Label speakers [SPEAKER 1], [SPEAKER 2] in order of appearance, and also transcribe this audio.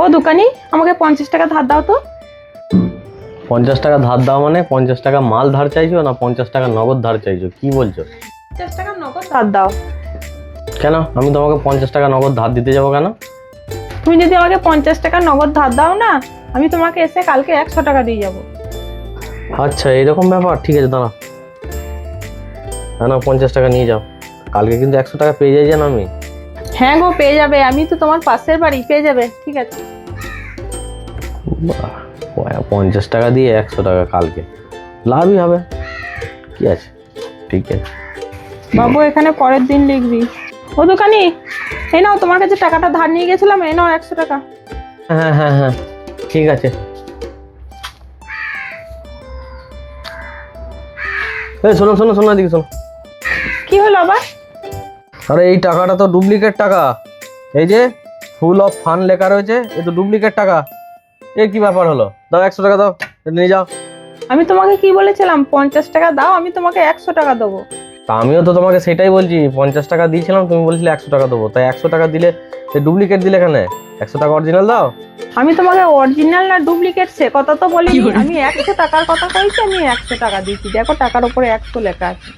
[SPEAKER 1] ও দোকানি আমাকে পঞ্চাশ টাকা ধার দাও তো।
[SPEAKER 2] পঞ্চাশ টাকা ধার দাও মানে পঞ্চাশ টাকা মাল ধার চাইছো না পঞ্চাশ টাকা নগদ ধার চাইছো? কি বলছো?
[SPEAKER 1] পঞ্চাশ টাকা নগদ ধার দাও।
[SPEAKER 2] কেন? আমি তোমাকে পঞ্চাশ টাকা নগদ ধার দিতে যাব কেন?
[SPEAKER 1] তুমি যদি আমাকে পঞ্চাশ টাকা নগদ ধার দাও না আমি তোমাকে এসে কালকে একশো টাকা দিয়ে যাব।
[SPEAKER 2] আচ্ছা এরকম ব্যাপার? ঠিক আছে দাঁড়া না না পঞ্চাশ টাকা নিয়ে যাও। কালকে কিন্তু একশো টাকা পেয়ে যাই যেন আমি।
[SPEAKER 1] হ্যাঁ গো পেয়ে যাবে। আমি তো তোমার পাশের বাড়ি পেয়ে যাবে। ঠিক আছে।
[SPEAKER 2] বাহ, পঞ্চাশ টাকা দিয়ে একশো টাকা কালকে। লাভই হবে। কি আছে? ঠিক আছে।
[SPEAKER 1] বাবু এখানে পরের দিন লিখবি। ও দোকানি এই নাও তোমার কাছে টাকাটা ধার নিয়ে গেছিলাম এই নাও একশো টাকা।
[SPEAKER 2] হ্যাঁ হ্যাঁ হ্যাঁ। ঠিক আছে। এই শোনো শোনো শোনো এদিকে শোনো।
[SPEAKER 1] কি হলো আবার?
[SPEAKER 2] আরে এই টাকাটা তো ডুপ্লিকেট টাকা। এই যে ফুল অফ ফান লেখা রয়েছে এ তো ডুপ্লিকেট টাকা। এর কি ব্যাপার হলো? দাও একশো টাকা দাও নিয়ে যাও।
[SPEAKER 1] আমি তোমাকে কি বলেছিলাম? পঞ্চাশ টাকা দাও আমি তোমাকে একশো টাকা দেবো।
[SPEAKER 2] তা আমিও তো তোমাকে সেটাই বলছি পঞ্চাশ টাকা দিয়েছিলাম তুমি বলছিলে একশো টাকা দেবো। তাই একশো টাকা দিলে সে ডুপ্লিকেট দিলে এখানে। একশো টাকা অরিজিনাল দাও।
[SPEAKER 1] আমি তোমাকে অরিজিনাল না ডুপ্লিকেট সে কথা তো বলি আমি একশো টাকার কথা কইছি আমি একশো টাকা দিচ্ছি দেখো টাকার উপরে একশো লেখা আছে।